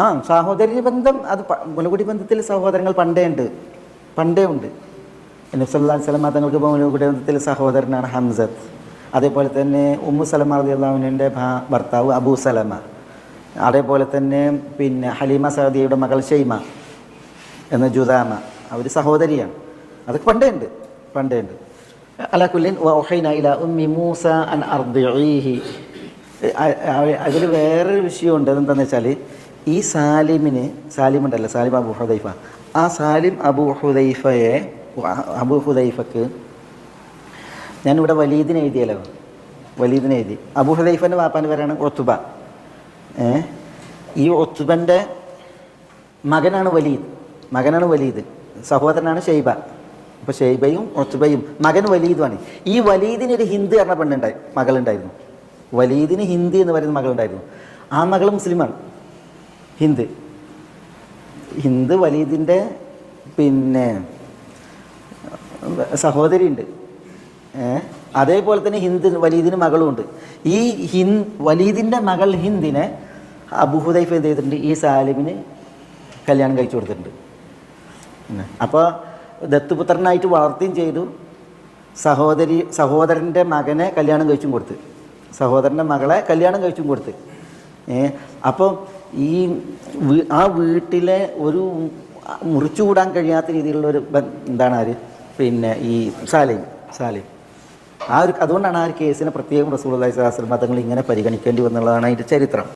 ആ സഹോദരി ബന്ധം അത് മുലകുടി ബന്ധത്തിൽ സഹോദരങ്ങൾ പണ്ടേ ഉണ്ട്. പണ്ടേ ഉണ്ട്. നബ്സല്ലാ സ്വലമ തങ്ങൾക്ക് മുലകുടി ബന്ധത്തിൽ സഹോദരനാണ് ഹംസത്ത് അതേപോലെ തന്നെ ഉമ്മു സലമ റളിയല്ലാഹുവിന്റെ ഭർത്താവ് അബൂ സലമ. അതേപോലെ തന്നെ പിന്നെ ഹലീമ സഹദിയുടെ മകൾ ഷെയ്മ എന്ന ജുദാമ. അവർ സഹോദരിയാണ്. അതൊക്കെ പണ്ടേ ഉണ്ട്. പണ്ടേ ഉണ്ട്. അലാക്കുല്ലിൻ വഹൈന ഇല ഉമ്മി മൂസ അൻ അർദ്ദി അതിൽ വേറൊരു വിഷയമുണ്ട്. എന്താണെന്ന് വെച്ചാൽ ഈ സാലിമിന് സാലിം ഉണ്ടല്ലോ സാലിം അബു ഹുദൈഫ. ആ സാലിം അബു ഹുദൈഫയെ അബു ഹുദൈഫക്ക് ഞാനിവിടെ വലീദിനെ എഴുതിയല്ലോ. വലീദിനെ എഴുതി. അബു ഹുദൈഫന്റെ വാപ്പാന്റെ പേരാണ് ഒത്തുബ. ഈ ഒത്തുബന്റെ മകനാണ് വലീദ്. മകനാണ് വലീദ്. സഹോദരനാണ് ഷെയ്ബ. അപ്പോൾ ഷെയ്ബയും ഒത്തുബയും മകൻ വലീദുമാണ്. ഈ വലീദിന് ഒരു ഹിന്ദു പറഞ്ഞ പെണ്ണുണ്ടായി മകളുണ്ടായിരുന്നു. വലീദിന് ഹിന്ദി എന്ന് പറയുന്ന മകളുണ്ടായിരുന്നു. ആ മകൾ മുസ്ലിമാണ്. ഹിന്ദു. ഹിന്ദ് വലീദിന്റെ പിന്നെ സഹോദരിയുണ്ട്. അതേപോലെ തന്നെ ഹിന്ദ് വലീദിന് മകളുമുണ്ട്. ഈ ഹിൻ വലീദിന്റെ മകൾ ഹിന്ദിനെ അബുഹുദൈഫ് എന്ത് ചെയ്തിട്ടുണ്ട്? ഈ സാലിമിന് കല്യാണം കഴിച്ചു കൊടുത്തിട്ടുണ്ട്. അപ്പോൾ ദത്തുപുത്രനായിട്ട് വളർത്തുകയും ചെയ്തു. സഹോദരി സഹോദരന്റെ മകനെ കല്യാണം കഴിച്ചും കൊടുത്ത്. സഹോദരന്റെ മകളെ കല്യാണം കഴിച്ചും കൊടുത്ത്. അപ്പോൾ ഈ ആ വീട്ടിലെ ഒരു മുറിച്ചുകൂടാൻ കഴിയാത്ത രീതിയിലുള്ള ഒരു എന്താണ് ആര്? പിന്നെ ഈ സാലിം സാലിം. ആ ഒരു അതുകൊണ്ടാണ് ആ ഒരു കേസിനെ പ്രത്യേകം റസൂൽ അള്ളഹി സ്വലാസ്ലം മതങ്ങൾ ഇങ്ങനെ പരിഗണിക്കേണ്ടി വന്നുള്ളതാണ് അതിന്റെ ചരിത്രം.